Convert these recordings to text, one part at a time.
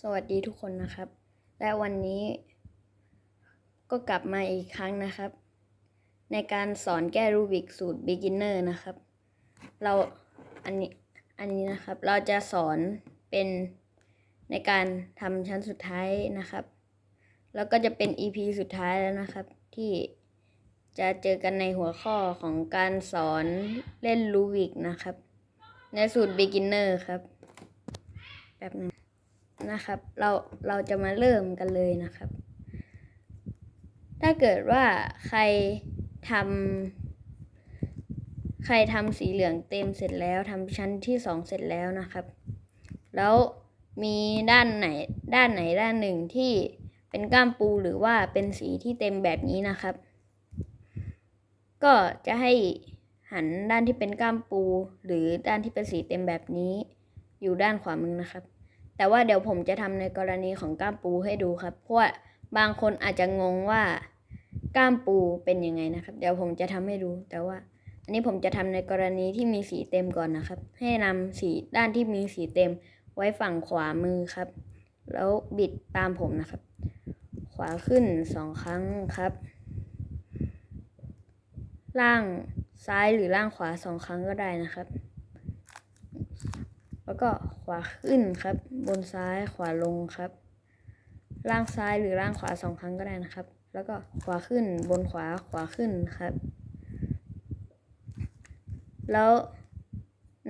สวัสดีทุกคนนะครับ และวันนี้ก็กลับมาอีกครั้งนะครับ ในการสอนแก้รูบิกสูตร beginner นะครับ เราอันนี้อันนี้นะครับเราจะสอนเป็นในการทำชั้นสุดท้ายนะครับ แล้วก็จะเป็น EP สุดท้ายแล้วนะครับ ที่จะเจอกันในหัวข้อของการสอนเล่นรูบิกนะครับ ในสูตร beginner ครับแป๊บนึง นะครับ เราเราจะมาเริ่มกันเลยนะครับ ถ้าเกิดว่าใครทำใครทำสีเหลืองเต็มเสร็จแล้วทำชั้นที่สองเสร็จแล้วนะครับ แล้วมีด้านไหนด้านไหนด้านหนึ่งที่เป็นก้ามปูหรือว่าเป็นสีที่เต็มแบบนี้นะครับ ก็จะให้หันด้านที่เป็นก้ามปู หรือด้านที่เป็นสีเต็มแบบนี้ อยู่ด้านขวามือนะครับ แต่ว่าเดี๋ยวผมจะทำในกรณีของก้ามปูให้ดูครับ เพราะว่าบางคนอาจจะงงว่าก้ามปูเป็นยังไงนะครับ เดี๋ยวผมจะทำให้ดู แต่ว่า อันนี้ผมจะทำในกรณีที่มีสีเต็มก่อนนะครับ ให้นำสีด้านที่มีสีเต็มไว้ฝั่งขวามือครับ แล้วบิดตามผมนะครับ ขวาขึ้นสองครั้งครับ ล่างซ้ายหรือล่างขวาสองครั้งก็ได้นะครับ แล้วก็ขวาขึ้นครับ บนซ้ายขวาลงครับ ล่างซ้ายหรือล่างขวาสองครั้งก็ได้นะครับ แล้วก็ขวาขึ้นบนขวาขวาขึ้นครับ แล้ว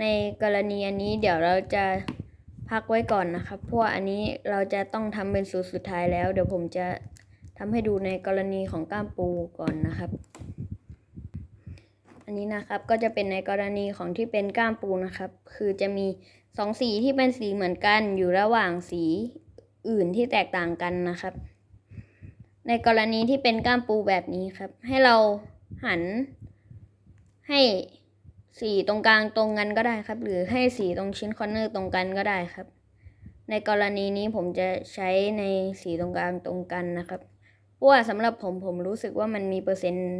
ในกรณีอันนี้เดี๋ยวเราจะพักไว้ก่อนนะครับ เพราะอันนี้เราจะต้องทำเป็นสูตรสุดท้ายแล้ว เดี๋ยวผมจะทำให้ดูในกรณีของก้ามปูก่อนนะครับ อันนี้นะครับก็จะเป็นในกรณีของที่เป็นก้ามปูนะครับ คือจะมีสองสีที่เป็นสีเหมือนกันอยู่ระหว่างสีอื่นที่แตกต่างกันนะครับ ในกรณีที่เป็นก้ามปูแบบนี้ครับ ให้เราหันให้สีตรงกลางตรงกันก็ได้ครับ หรือให้สีตรงชิ้นคอร์เนอร์ตรงกันก็ได้ครับ ในกรณีนี้ผมจะใช้ในสีตรงกลางตรงกันนะครับ ราะว่าสำหรับผมผมรู้สึกว่ามันมีเปอร์เซ็นต์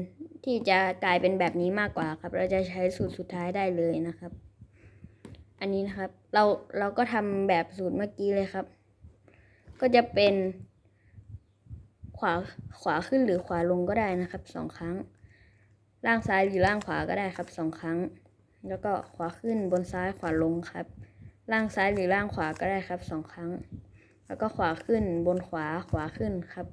ที่จะกลายเป็นแบบนี้มากกว่าครับ เราจะใช้สูตรสุดท้ายได้เลยนะครับ อันนี้นะครับ เราเราก็ทำแบบสูตรเมื่อกี้เลยครับ ก็จะเป็นขวาขวาขึ้นหรือขวาลงก็ได้นะครับสองครั้ง ล่างซ้ายหรือล่างขวาก็ได้ครับสองครั้ง แล้วก็ขวาขึ้นบนซ้ายขวาลงครับ ล่างซ้ายหรือล่างขวาก็ได้ครับสองครั้ง แล้วก็ขวาขึ้นบนขวาขวาขึ้นครับ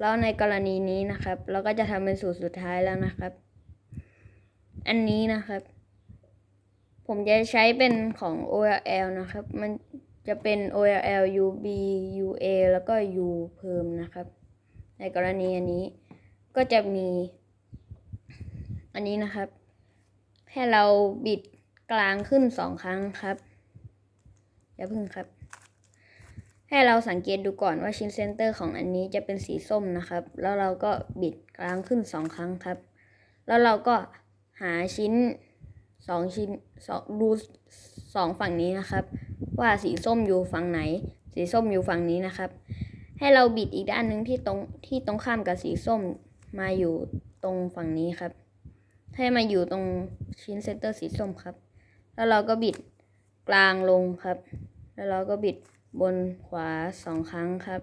แล้วในกรณีนี้นะครับ เราก็จะทำเป็นสูตรสุดท้ายแล้วนะครับ อันนี้นะครับ ผมจะใช้เป็นของ OLL นะครับ มันจะเป็น OLL UB UA แล้วก็ U เพิ่มนะครับ ในกรณีอันนี้ก็จะมี อันนี้นะครับ ให้เราบิดกลางขึ้นสองครั้งครับ อย่าพึ่งครับ ให้เราสังเกตดูก่อนว่าชิ้นเซนเตอร์ของอันนี้จะเป็นสีส้มนะครับ แล้วเราก็บิดกลางขึ้นสองครั้งครับ แล้วเราก็หาชิ้นสองชิ้นสองดูสองฝั่งนี้นะครับ ว่าสีส้มอยู่ฝั่งไหน สีส้มอยู่ฝั่งนี้นะครับ ให้เราบิดอีกด้านหนึ่งที่ตรงที่ตรงข้ามกับสีส้มมาอยู่ตรงฝั่งนี้ครับ ให้มาอยู่ตรงชิ้นเซนเตอร์สีส้มครับ แล้วเราก็บิดกลางลงครับ แล้วเราก็บิด บนขวาสองครั้งครับ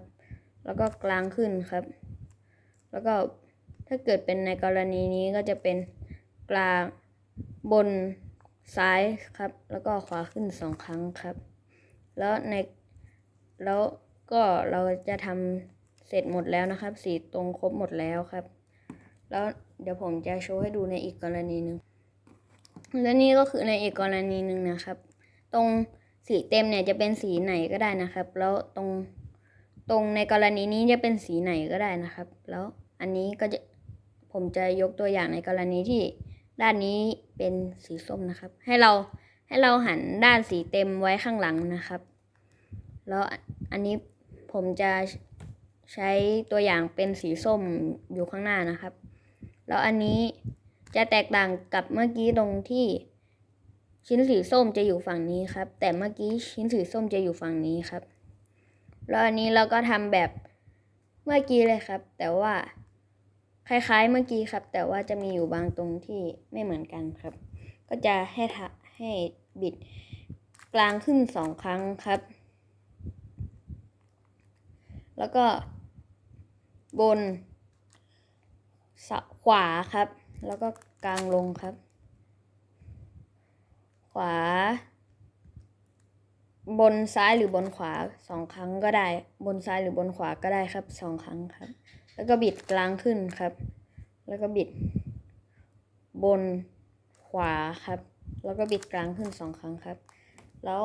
แล้วก็กลางขึ้นครับ แล้วก็ถ้าเกิดเป็นในกรณีนี้ก็จะเป็นกลางบนซ้ายครับ แล้วก็ขวาขึ้นสองครั้งครับ แล้วในแล้วก็เราจะทำเสร็จหมดแล้วนะครับ สีตรงครบหมดแล้วครับ แล้วเดี๋ยวผมจะโชว์ให้ดูในอีกกรณีหนึ่งและนี่ก็คือในอีกกรณีหนึ่งนะครับ ตรง สีเต็มเนี่ยจะเป็นสีไหนก็ได้นะครับ แล้วตรงตรงในกรณีนี้จะเป็นสีไหนก็ได้นะครับ แล้วอันนี้ก็จะผมจะยกตัวอย่างในกรณีที่ด้านนี้เป็นสีส้มนะครับ ให้เราให้เราหันด้านสีเต็มไว้ข้างหลังนะครับ แล้วอันนี้ผมจะใช้ตัวอย่างเป็นสีส้มอยู่ข้างหน้านะครับ แล้วอันนี้จะแตกต่างกับเมื่อกี้ตรงที่ ชิ้นสีส้มจะอยู่ฝั่งนี้ครับ แต่เมื่อกี้ชิ้นสีส้มจะอยู่ฝั่งนี้ครับแล้วอันนี้เราก็ทำแบบเมื่อกี้เลยครับ แต่ว่าคล้ายๆเมื่อกี้ครับ แต่ว่าจะมีอยู่บางตรงที่ไม่เหมือนกันครับ ก็จะให้ทะให้บิดกลางขึ้นสองครั้งครับ แล้วก็บนขวาครับ แล้วก็กลางลงครับ ขวา บนซ้ายหรือบนขวาสองครั้งก็ได้ บนซ้ายหรือบนขวาก็ได้ครับสองครั้งครับ แล้วก็บิดกลางขึ้นครับ แล้วก็บิด บนขวาครับ แล้วก็บิดกลางขึ้นสองครั้งครับ แล้ว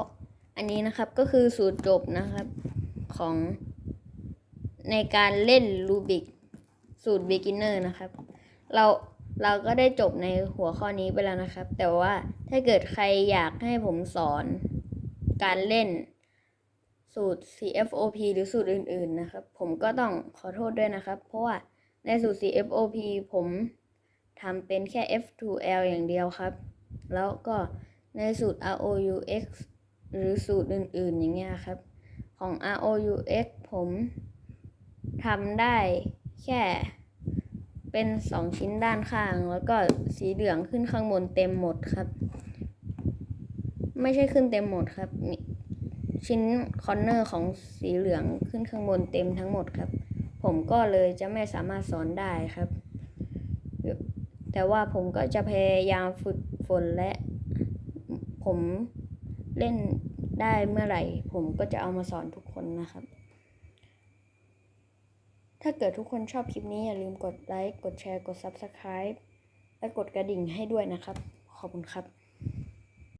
อันนี้นะครับก็คือสูตรจบนะครับของในการเล่นรูบิกสูตร beginner นะครับ เรา เราก็ได้จบในหัวข้อนี้ไปแล้วนะครับ แต่ว่าถ้าเกิดใครอยากให้ผมสอนการเล่นสูตร CFOP หรือสูตรอื่น ๆ นะครับ ผมก็ต้องขอโทษด้วยนะครับ เพราะว่าในสูตร CFOP ผมทำเป็นแค่ F2L อย่างเดียวครับ แล้วก็ในสูตร ROUX หรือสูตรอื่น ๆ อย่างเงี้ยครับ ของ ROUX ผมทำได้แค่ เป็นสองชิ้นด้านข้าง แล้วก็สีเหลืองขึ้นข้างบนเต็มหมดครับ ไม่ใช่ขึ้นเต็มหมดครับชิ้นคอนเนอร์ของสีเหลืองขึ้นข้างบนเต็มทั้งหมดครับ ผมก็เลยจะไม่สามารถสอนได้ครับ แต่ว่าผมก็จะพยายามฝึกฝนและ ผมเล่นได้เมื่อไหร่ ผมก็จะเอามาสอนทุกคนนะครับ ถ้าเกิดทุกคนชอบคลิปนี้อย่าลืมกดไลค์ กดแชร์ กด Subscribe และกดกระดิ่งให้ด้วยนะครับ ขอบคุณครับ